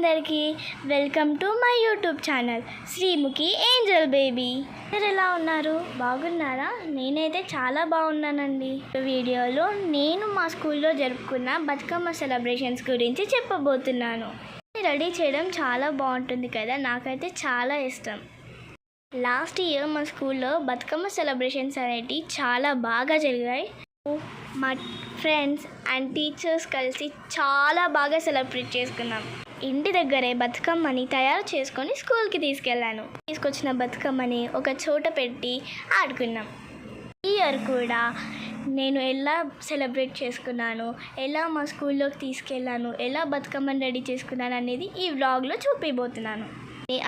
అందరికీ welcome to my YouTube channel Sreemukhi angel baby. మీరు ఎలా ఉన్నారు? బాగున్నారా? నేనైతే చాలా బాగున్నానండి. వీడియోలో నేను మా స్కూల్లో జరుపుకున్న బతుకమ్మ సెలబ్రేషన్స్ గురించి చెప్పబోతున్నాను. రెడీ చేయడం చాలా బాగుంటుంది కదా? నాకైతే చాలా ఇష్టం. లాస్ట్ ఇయర్ మా స్కూల్లో బతుకమ్మ సెలబ్రేషన్స్ అనేటివి చాలా బాగా జరిగాయి. మా ఫ్రెండ్స్ అండ్ టీచర్స్ కలిసి చాలా బాగా సెలబ్రేట్ చేసుకున్నాం. ఇంటి దగ్గరే బతుకమ్మని తయారు చేసుకొని స్కూల్కి తీసుకెళ్ళాను. తీసుకొచ్చిన బతుకమ్మని ఒక చోట పెట్టి ఆడుకున్నాం. ఈ ఇయర్ కూడా నేను ఎలా సెలబ్రేట్ చేసుకున్నాను ఎలా మా స్కూల్లోకి తీసుకెళ్ళాను ఎలా బతుకమ్మని రెడీ చేసుకున్నాను అనేది ఈ వ్లాగ్లో చూపిపోతున్నాను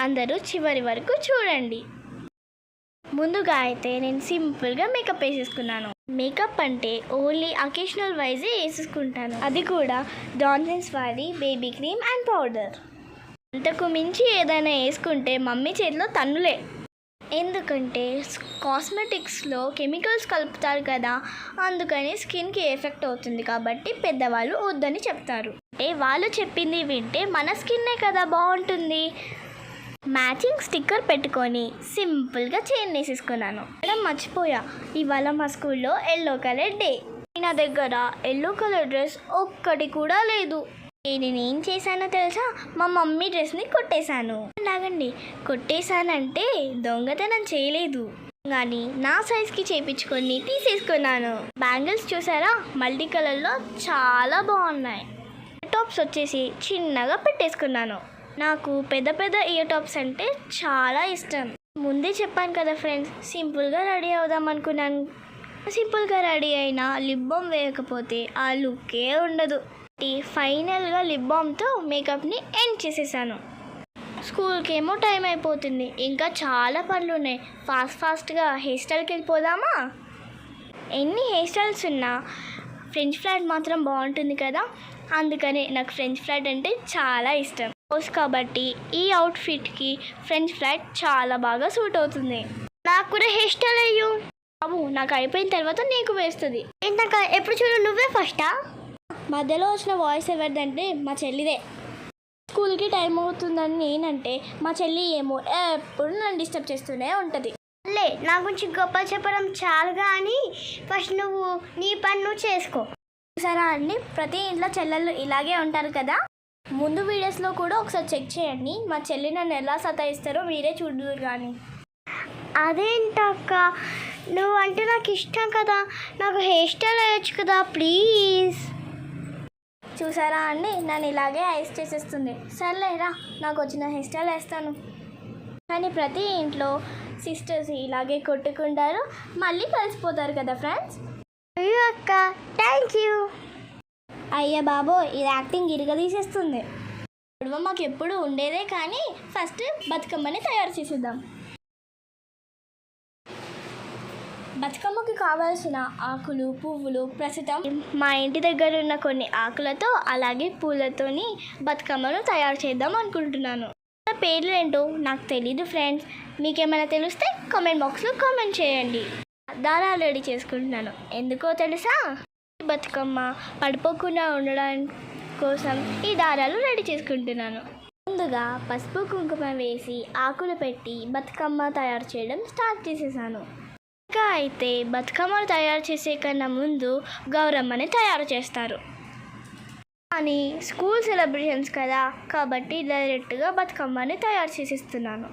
అందరూ చివరి వరకు చూడండి. ముందుగా అయితే నేను సింపుల్గా మేకప్ వేసేసుకున్నాను. మేకప్ అంటే ఓన్లీ అకేషనల్ వైజే వేసేసుకుంటాను. అది కూడా జాన్సన్స్ వారి బేబీ క్రీమ్ అండ్ పౌడర్ అంతకు మించి ఏదైనా వేసుకుంటే మమ్మీ చేతిలో తన్నులే. ఎందుకంటే కాస్మెటిక్స్లో కెమికల్స్ కలుపుతారు కదా అందుకని స్కిన్కి ఎఫెక్ట్ అవుతుంది కాబట్టి పెద్దవాళ్ళు వద్దని చెప్తారు. అంటే వాళ్ళు చెప్పింది వింటే మన స్కిన్నే కదా బాగుంటుంది. మ్యాచింగ్ స్టిక్కర్ పెట్టుకొని సింపుల్గా చైన్ వేసేసుకున్నాను. మేడం మర్చిపోయా. ఇవాళ మా స్కూల్లో ఎల్లో కలర్ డే నా దగ్గర ఎల్లో కలర్ డ్రెస్ ఒక్కటి కూడా లేదు. నేను ఏం చేశానో తెలుసా? మా మమ్మీ డ్రెస్ని కొట్టేశాను. లాగండి. కొట్టేశానంటే దొంగతనం చేయలేదు. కానీ నా సైజ్కి చేపించుకొని తీసేసుకున్నాను. బ్యాంగిల్స్ చూసారా? మల్టీ కలర్లో చాలా బాగున్నాయి. టాప్స్ వచ్చేసి చిన్నగా పెట్టేసుకున్నాను. నాకు పెద్ద పెద్ద ఇయర్ టాప్స్ అంటే చాలా ఇష్టం. ముందే చెప్పాను కదా ఫ్రెండ్స్ సింపుల్గా రెడీ అవుదాం అనుకున్నాను. సింపుల్గా రెడీ అయినా లిప్ బామ్ వేయకపోతే ఆ లుక్కే ఉండదు. ఫైనల్గా లిప్ బామ్తో మేకప్ని ఎండ్ చేసేసాను. స్కూల్కి ఏమో టైం అయిపోతుంది. ఇంకా చాలా పనులు ఉన్నాయి. ఫాస్ట్ ఫాస్ట్గా హెయిర్ స్టైల్కి వెళ్ళిపోదామా? ఎన్ని హెయిర్ స్టైల్స్ ఉన్నా ఫ్రెంచ్ ఫ్లాట్ మాత్రం బాగుంటుంది కదా. అందుకని నాకు ఫ్రెంచ్ ఫ్లాట్ అంటే చాలా ఇష్టం. రోజు కాబట్టి ఈ అవుట్ఫిట్కి ఫ్రెంచ్ ఫ్లైట్ చాలా బాగా సూట్ అవుతుంది. నాకు కూడా హెయిర్ స్టైల్ అయ్యు. బాబు నాకు అయిపోయిన తర్వాత నీకు వేస్తుంది. ఏంటక్క ఎప్పుడు చూడు నువ్వే ఫస్టా మధ్యలో వచ్చిన వాయిస్ ఎవరిదంటే మా చెల్లిదే. స్కూల్కి టైం అవుతుందని నేనంటే మా చెల్లి ఏమో ఎప్పుడు నన్ను డిస్టర్బ్ చేస్తూనే ఉంటుంది. లే నా గురించి గొప్ప చెప్పడం చాలు కానీ ఫస్ట్ నువ్వు నీ పని నువ్వు చేసుకో. సరే అండి? ప్రతి ఇంట్లో చెల్లెళ్ళు ఇలాగే ఉంటారు కదా? ముందు వీడియోస్లో కూడా ఒకసారి చెక్ చేయండి. మా చెల్లి నన్ను ఎలా సతాయిస్తారో మీరే చూడరు కానీ. అదేంటక్క? నువ్వు అంటే నాకు ఇష్టం కదా. నాకు హెయిర్ స్టైల్ వేయచ్చు కదా ప్లీజ్. చూసారా అండి? నన్ను ఇలాగే ఐస్ చేసేస్తుంది. సర్లేరా నాకు వచ్చిన హెయిర్ స్టైల్ వేస్తాను. కానీ ప్రతి ఇంట్లో సిస్టర్స్ ఇలాగే కొట్టుకుంటారు. మళ్ళీ కలిసిపోతారు కదా ఫ్రెండ్స్? అయ్యో అక్క థ్యాంక్ యూ. అయ్యా బాబో ఇది యాక్టింగ్ ఇరగదీసేస్తుంది గొడవ మాకు ఎప్పుడు ఉండేదే కానీ ఫస్ట్ బతుకమ్మని తయారు చేసేద్దాం. బతుకమ్మకి కావాల్సిన ఆకులు పువ్వులు ప్రస్తుతం మా ఇంటి దగ్గర ఉన్న కొన్ని ఆకులతో అలాగే పూలతోని బతుకమ్మను తయారు చేద్దాం అనుకుంటున్నాను. పేర్లు ఏంటో నాకు తెలీదు ఫ్రెండ్స్ మీకేమైనా తెలిస్తే కామెంట్ బాక్స్లో కామెంట్ చేయండి. దారాలు రెడీ చేసుకుంటున్నాను. ఎందుకో తెలుసా? బతుకమ్మ పడిపోకుండా ఉండడానికి కోసం ఈ దారాలు రెడీ చేసుకుంటున్నాను. ముందుగా పసుపు కుంకుమ వేసి ఆకులు పెట్టి బతుకమ్మ తయారు చేయడం స్టార్ట్ చేసేసాను. ఇంకా అయితే బతుకమ్మను తయారు చేసే కన్నా ముందు గౌరమ్మని తయారు చేస్తారు. కానీ స్కూల్ సెలబ్రేషన్స్ కదా కాబట్టి డైరెక్ట్గా బతుకమ్మని తయారు చేసిస్తున్నాను.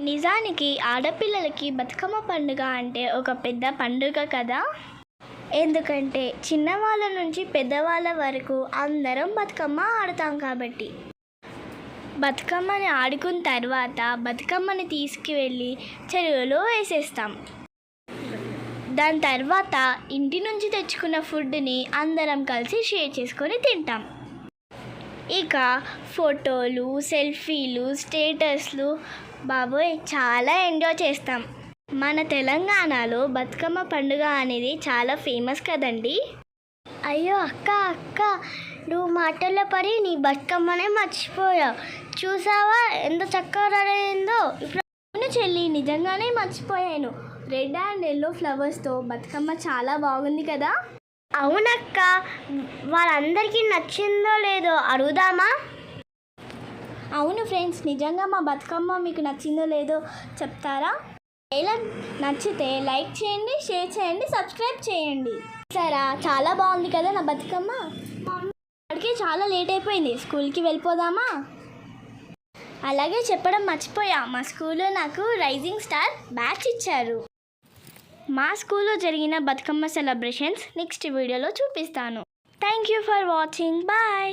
నిజానికి ఆడపిల్లలకి బతుకమ్మ పండుగ అంటే ఒక పెద్ద పండుగ కదా? ఎందుకంటే చిన్నవాళ్ళ నుంచి పెద్దవాళ్ళ వరకు అందరం బతుకమ్మ ఆడతాం కాబట్టి. బతుకమ్మని ఆడుకున్న తర్వాత బతుకమ్మని తీసుకువెళ్ళి చెరువులో వేసేస్తాం. దాని తర్వాత ఇంటి నుంచి తెచ్చుకున్న ఫుడ్ని అందరం కలిసి షేర్ చేసుకొని తింటాం. ఇక ఫోటోలు సెల్ఫీలు స్టేటస్లు బాబోయ్ చాలా ఎంజాయ్ చేస్తాం. మన తెలంగాణలో బతుకమ్మ పండుగ అనేది చాలా ఫేమస్ కదండి? అయ్యో అక్క అక్క నువ్వు మాటల్లో పడి నీ బతుకమ్మనే మర్చిపోయావు. చూసావా ఎంత చక్కగా అయిందో ఇప్పుడు అవును చెల్లి నిజంగానే మర్చిపోయాను. రెడ్ అండ్ ఎల్లో ఫ్లవర్స్తో బతుకమ్మ చాలా బాగుంది కదా? అవునక్క వాళ్ళందరికీ నచ్చిందో లేదో అడుగుదామా? అవును ఫ్రెండ్స్ నిజంగా మా బతుకమ్మ మీకు నచ్చిందో లేదో చెప్తారా? ఎలా నచ్చితే లైక్ చేయండి షేర్ చేయండి సబ్స్క్రైబ్ చేయండి. సరే చాలా బాగుంది కదా నా బతుకమ్మ? అక్కడికి చాలా లేట్ అయిపోయింది. స్కూల్కి వెళ్ళిపోదామా? అలాగే చెప్పడం మర్చిపోయా. మా స్కూల్లో నాకు రైజింగ్ స్టార్ బ్యాచ్ ఇచ్చారు. మా స్కూల్లో జరిగిన బతుకమ్మ సెలబ్రేషన్స్ నెక్స్ట్ వీడియోలో చూపిస్తాను. Thank you for watching. Bye.